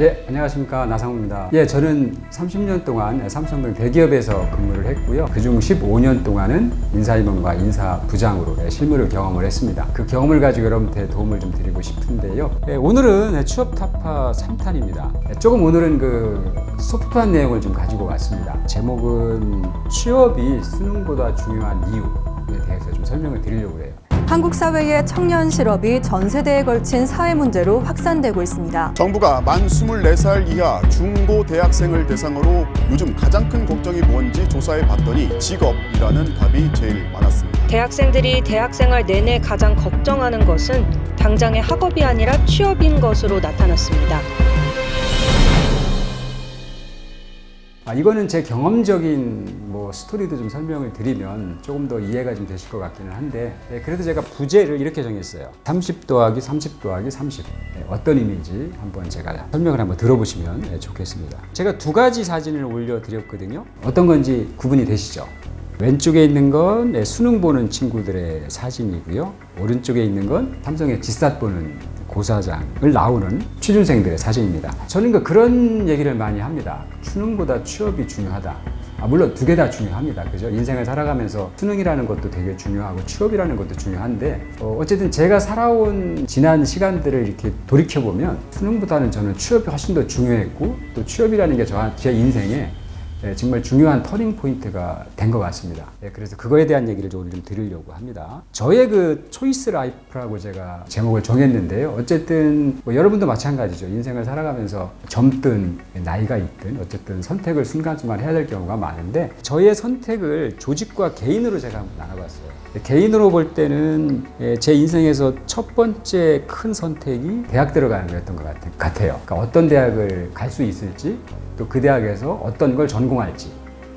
예, 안녕하십니까. 나상우입니다. 예, 저는 30년 동안 삼성 등 대기업에서 근무를 했고요. 그중 15년 동안은 인사임원과 인사부장으로 예, 실무를 경험을 했습니다. 그 경험을 가지고 여러분한테 도움을 좀 드리고 싶은데요. 예, 오늘은 취업 타파 3탄입니다. 예, 조금 오늘은 그 소프트한 내용을 좀 가지고 왔습니다. 제목은 취업이 수능보다 중요한 이유에 대해서 좀 설명을 드리려고 해요. 한국 사회의 청년 실업이 전 세대에 걸친 사회 문제로 확산되고 있습니다. 정부가 만 24살 이하 중고 대학생을 대상으로 요즘 가장 큰 걱정이 뭔지 조사해 봤더니 직업이라는 답이 제일 많았습니다. 대학생들이 대학생활 내내 가장 걱정하는 것은 당장의 학업이 아니라 취업인 것으로 나타났습니다. 아, 이거는 제 경험적인 뭐 스토리도 좀 설명을 드리면 조금 더 이해가 좀 되실 것 같기는 한데 예, 그래도 제가 부제를 이렇게 정했어요. 30 더하기 30 더하기 30 예, 어떤 의미인지 한번 제가 설명을 한번 들어보시면 예, 좋겠습니다. 제가 두 가지 사진을 올려드렸거든요. 어떤 건지 구분이 되시죠? 왼쪽에 있는 건 예, 수능 보는 친구들의 사진이고요. 오른쪽에 있는 건 삼성의 지삿 보는 고사장을 나오는 취준생들의 사진입니다. 저는 그 그런 얘기를 많이 합니다. 수능보다 취업이 중요하다. 아, 물론 두 개 다 중요합니다. 그죠? 인생을 살아가면서 수능이라는 것도 되게 중요하고 취업이라는 것도 중요한데 어, 어쨌든 제가 살아온 지난 시간들을 이렇게 돌이켜보면 수능보다는 저는 취업이 훨씬 더 중요했고 또 취업이라는 게 저, 제 인생에 예, 정말 중요한 터닝 포인트가 된 것 같습니다. 예, 그래서 그거에 대한 얘기를 좀 오늘 좀 드리려고 합니다. 저의 그 초이스 라이프라고 제가 제목을 정했는데요. 어쨌든 뭐 여러분도 마찬가지죠. 인생을 살아가면서 젊든 나이가 있든 어쨌든 선택을 순간순간 해야 될 경우가 많은데 저의 선택을 조직과 개인으로 제가 한번 나눠봤어요. 개인으로 볼 때는 예, 제 인생에서 첫 번째 큰 선택이 대학 들어가는 거였던 것 같아- 같아요. 그러니까 어떤 대학을 갈 수 있을지 또 그 대학에서 어떤 걸 전공 할지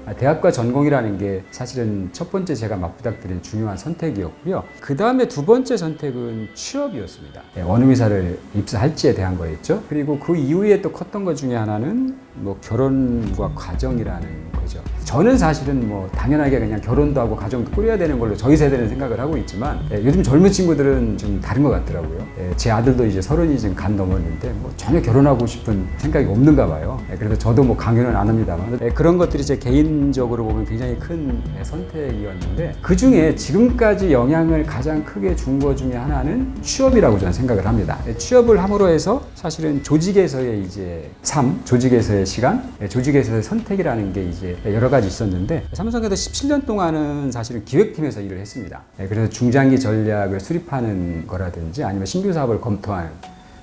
아, 대학과 전공이라는 게 사실은 첫 번째 제가 맞부닥드린 중요한 선택이었고요. 그 다음에 두 번째 선택은 취업이었습니다. 예, 어느 회사를 입사할지에 대한 거였죠. 그리고 그 이후에 또 컸던 것 중에 하나는 뭐 결혼과 가정이라는 거죠. 저는 사실은 뭐 당연하게 그냥 결혼도 하고 가정도 꾸려야 되는 걸로 저희 세대는 생각을 하고 있지만 예, 요즘 젊은 친구들은 좀 다른 것 같더라고요. 예, 제 아들도 이제 서른이 지금 간 넘었는데 뭐 전혀 결혼하고 싶은 생각이 없는가 봐요. 예, 그래서 저도 뭐 강요는 안 합니다만 예, 그런 것들이 제 개인적으로 보면 굉장히 큰 예, 선택이었는데 그 중에 지금까지 영향을 가장 크게 준 것 중에 하나는 취업이라고 저는 생각을 합니다. 예, 취업을 함으로 해서 사실은 조직에서의 이제 삶, 조직에서의 시간, 예, 조직에서의 선택이라는 게 이제 여러 가지 있었는데 삼성에서 17년 동안은 사실은 기획팀에서 일을 했습니다. 예, 그래서 중장기 전략을 수립하는 거라든지 아니면 신규 사업을 검토하는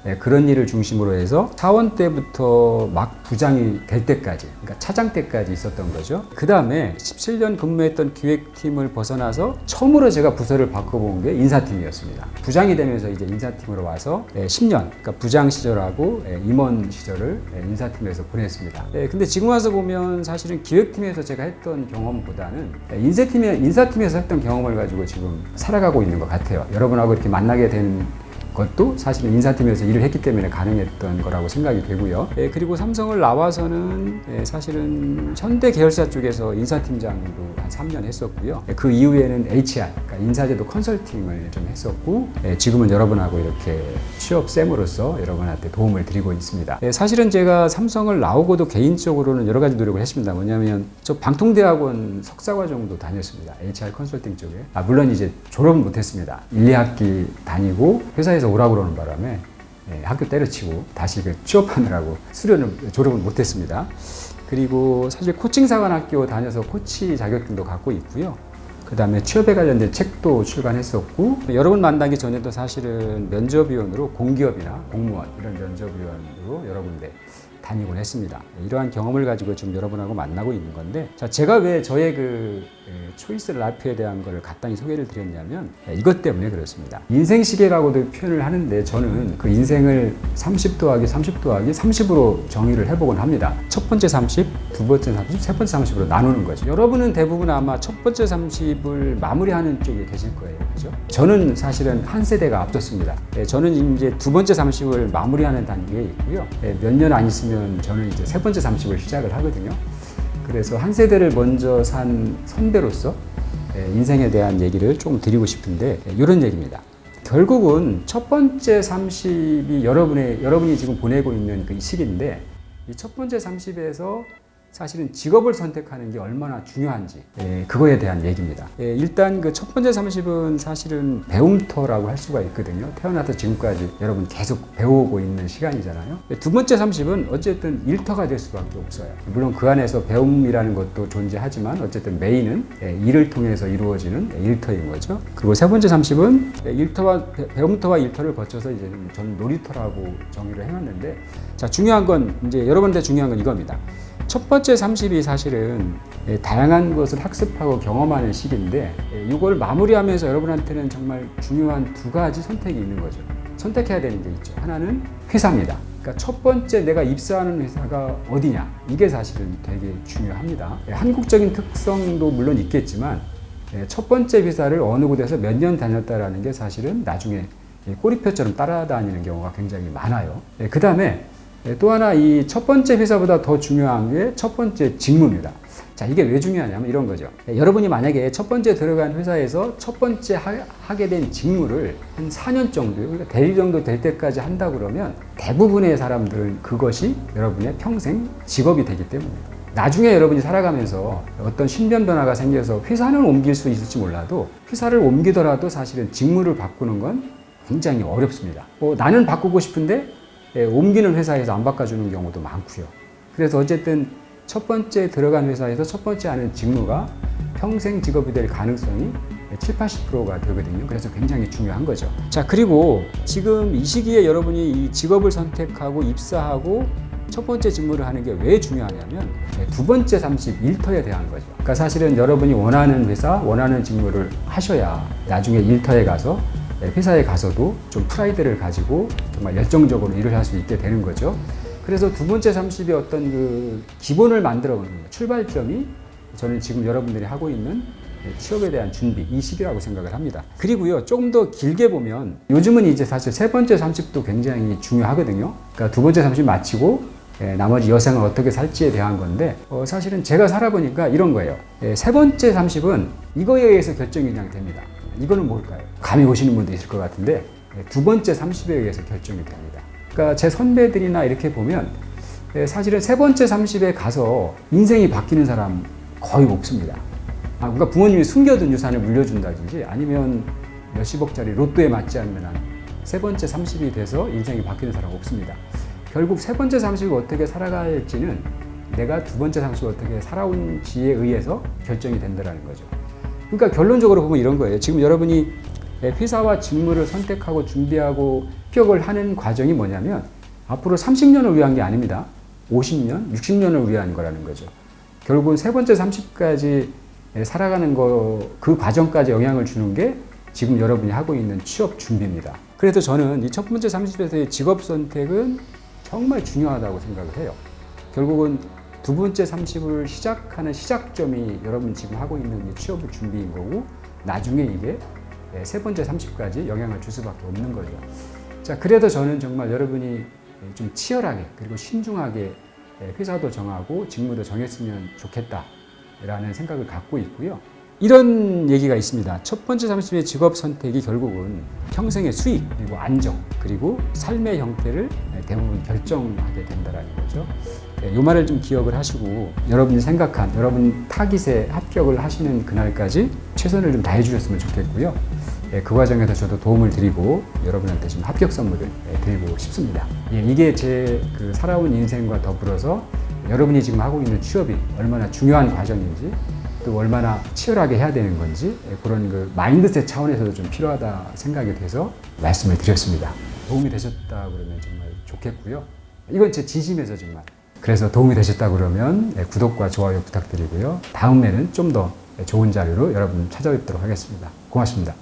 예, 그런 일을 중심으로 해서 사원 때부터 막 부장이 될 때까지, 그러니까 차장 때까지 있었던 거죠. 그 다음에 17년 근무했던 기획팀을 벗어나서 처음으로 제가 부서를 바꿔본 게 인사팀이었습니다. 부장이 되면서 이제 인사팀으로 와서 예, 10년, 그러니까 부장 시절하고 예, 임원 시절을 예, 인사팀에서 보냈습니다. 예, 근데 지금 와서 보면 사실은 기획팀에서 제가 했던 경험보다는 예, 인사팀에, 인사팀에서 했던 경험을 가지고 지금 살아가고 있는 것 같아요. 여러분하고 이렇게 만나게 된 것도 사실은 인사팀에서 일을 했기 때문에 가능했던 거라고 생각이 되고요. 예, 그리고 삼성을 나와서는 예, 사실은 현대 계열사 쪽에서 인사팀장도 한 3년 했었고요. 예, 그 이후에는 HR, 그러니까 인사제도 컨설팅을 좀 했었고, 예, 지금은 여러분하고 이렇게 취업쌤으로서 여러분한테 도움을 드리고 있습니다. 예, 사실은 제가 삼성을 나오고도 개인적으로는 여러 가지 노력을 했습니다. 뭐냐면 저 방통대학원 석사과정도 다녔습니다. HR 컨설팅 쪽에. 아, 물론 이제 졸업은 못했습니다. 1, 2학기 다니고 회사에서 오라고 그러는 바람에 예, 학교 때려치고 다시 그 취업하느라고 수료는 졸업은 못했습니다. 그리고 사실 코칭 사관학교 다녀서 코치 자격증도 갖고 있고요. 그 다음에 취업에 관련된 책도 출간했었고 여러분 만나기 전에도 사실은 면접위원으로 공기업이나 공무원 이런 면접위원으로 여러 군데 다니곤 했습니다. 이러한 경험을 가지고 지금 여러분하고 만나고 있는 건데 자 제가 왜 저의 그 에, 초이스 라이프에 대한 거를 간단히 소개를 드렸냐면 에, 이것 때문에 그렇습니다. 인생 시계라고도 표현을 하는데 저는 그 인생을 30 더하기 30 더하기 30으로 정의를 해보곤 합니다. 첫 번째 30, 두 번째 30, 세 번째 30으로 나누는 거죠. 여러분은 대부분 아마 첫 번째 30을 마무리하는 쪽에 계실 거예요. 그죠? 저는 사실은 한 세대가 앞섰습니다. 예, 저는 이제 두 번째 30을 마무리하는 단계에 있고요. 몇 년 안 있으면 저는 이제 세 번째 30을 시작을 하거든요. 그래서 한 세대를 먼저 산 선배로서 예, 인생에 대한 얘기를 조금 드리고 싶은데 예, 이런 얘기입니다. 결국은 첫 번째 30이 여러분의 여러분이 지금 보내고 있는 그 시기인데 이 첫 번째 30에서 사실은 직업을 선택하는 게 얼마나 중요한지 예, 그거에 대한 얘기입니다. 예, 일단 그 첫 번째 30은 사실은 배움터라고 할 수가 있거든요. 태어나서 지금까지 여러분 계속 배우고 있는 시간이잖아요. 예, 두 번째 30은 어쨌든 일터가 될 수밖에 없어요. 물론 그 안에서 배움이라는 것도 존재하지만 어쨌든 메인은 예, 일을 통해서 이루어지는 예, 일터인 거죠. 그리고 세 번째 30은 예, 일터와 배- 배움터와 일터를 거쳐서 이제 저는 놀이터라고 정의를 해놨는데 자 중요한 건 이제 여러분한테 중요한 건 이겁니다. 첫 번째 30이 사실은 예, 다양한 것을 학습하고 경험하는 시기인데 예, 이걸 마무리하면서 여러분한테는 정말 중요한 두 가지 선택이 있는 거죠. 선택해야 되는 게 있죠. 하나는 회사입니다. 그러니까 첫 번째 내가 입사하는 회사가 어디냐 이게 사실은 되게 중요합니다. 예, 한국적인 특성도 물론 있겠지만 예, 첫 번째 회사를 어느 곳에서 몇 년 다녔다라는 게 사실은 나중에 이 꼬리표처럼 따라다니는 경우가 굉장히 많아요. 그 다음에 또 하나 이 첫 번째 회사보다 더 중요한 게 첫 번째 직무입니다. 자, 이게 왜 중요하냐면 이런 거죠. 예, 여러분이 만약에 첫 번째 들어간 회사에서 첫 번째 하, 게된 직무를 한 4년 정도, 그러니까 대리 정도 될 때까지 한다 그러면 대부분의 사람들은 그것이 여러분의 평생 직업이 되기 때문입니다. 나중에 여러분이 살아가면서 어떤 신변 변화가 생겨서 회사는 옮길 수 있을지 몰라도 회사를 옮기더라도 사실은 직무를 바꾸는 건 굉장히 어렵습니다. 뭐 나는 바꾸고 싶은데 예, 옮기는 회사에서 안 바꿔주는 경우도 많고요. 그래서 어쨌든 첫 번째 들어간 회사에서 첫 번째 하는 직무가 평생 직업이 될 가능성이 7, 80%가 되거든요. 그래서 굉장히 중요한 거죠. 자, 그리고 지금 이 시기에 여러분이 이 직업을 선택하고 입사하고 첫 번째 직무를 하는 게 왜 중요하냐면 네, 두 번째 30 일터에 대한 거죠. 그러니까 사실은 여러분이 원하는 회사, 원하는 직무를 하셔야 나중에 일터에 가서 네, 회사에 가서도 좀 프라이드를 가지고 정말 열정적으로 일을 할 수 있게 되는 거죠. 그래서 두 번째 30의 어떤 그 기본을 만들어 보는 거예요. 출발점이 저는 지금 여러분들이 하고 있는 취업에 대한 준비, 이 시기라고 생각을 합니다. 그리고요, 조금 더 길게 보면 요즘은 이제 사실 세 번째 30도 굉장히 중요하거든요. 그러니까 두 번째 30 마치고 예, 나머지 여생을 어떻게 살지에 대한 건데 어, 사실은 제가 살아보니까 이런 거예요. 예, 세 번째 30은 이거에 의해서 결정이 그냥 됩니다. 이거는 뭘까요? 감이 오시는 분도 있을 것 같은데 예, 두 번째 30에 의해서 결정이 됩니다. 그러니까 제 선배들이나 이렇게 보면 예, 사실은 세 번째 30에 가서 인생이 바뀌는 사람 거의 없습니다. 아, 그러니까 부모님이 숨겨둔 유산을 물려준다든지 아니면 몇십억짜리 로또에 맞지 않는 한 세 번째 30이 돼서 인생이 바뀌는 사람 없습니다. 결국 세 번째 30을 어떻게 살아갈지는 내가 두 번째 30을 어떻게 살아온지에 의해서 결정이 된다는 거죠. 그러니까 결론적으로 보면 이런 거예요. 지금 여러분이 회사와 직무를 선택하고 준비하고 합격을 하는 과정이 뭐냐면 앞으로 30년을 위한 게 아닙니다. 50년, 60년을 위한 거라는 거죠. 결국은 세 번째 30까지 살아가는 거, 그 과정까지 영향을 주는 게 지금 여러분이 하고 있는 취업 준비입니다. 그래서 저는 이 첫 번째 30에서의 직업 선택은 정말 중요하다고 생각을 해요. 결국은 두 번째 30을 시작하는 시작점이 여러분 지금 하고 있는 이 취업의 준비인 거고 나중에 이게 세 번째 30까지 영향을 줄 수밖에 없는 거죠. 자, 그래도 저는 정말 여러분이 좀 치열하게 그리고 신중하게 회사도 정하고 직무도 정했으면 좋겠다라는 생각을 갖고 있고요. 이런 얘기가 있습니다. 첫 번째 30의 직업 선택이 결국은 평생의 수익, 그리고 안정, 그리고 삶의 형태를 대부분 결정하게 된다는 거죠. 이 말을 좀 기억을 하시고 여러분이 생각한, 여러분 타깃에 합격을 하시는 그날까지 최선을 좀 다해 주셨으면 좋겠고요. 그 과정에서 저도 도움을 드리고 여러분한테 좀 합격 선물을 드리고 싶습니다. 예, 이게 제 그 살아온 인생과 더불어서 여러분이 지금 하고 있는 취업이 얼마나 중요한 과정인지 또 얼마나 치열하게 해야 되는 건지 그런 그 마인드셋 차원에서도 좀 필요하다 생각이 돼서 말씀을 드렸습니다. 도움이 되셨다 그러면 정말 좋겠고요. 이건 제 진심에서 정말. 그래서 도움이 되셨다 그러면 구독과 좋아요 부탁드리고요. 다음에는 좀 더 좋은 자료로 여러분 찾아뵙도록 하겠습니다. 고맙습니다.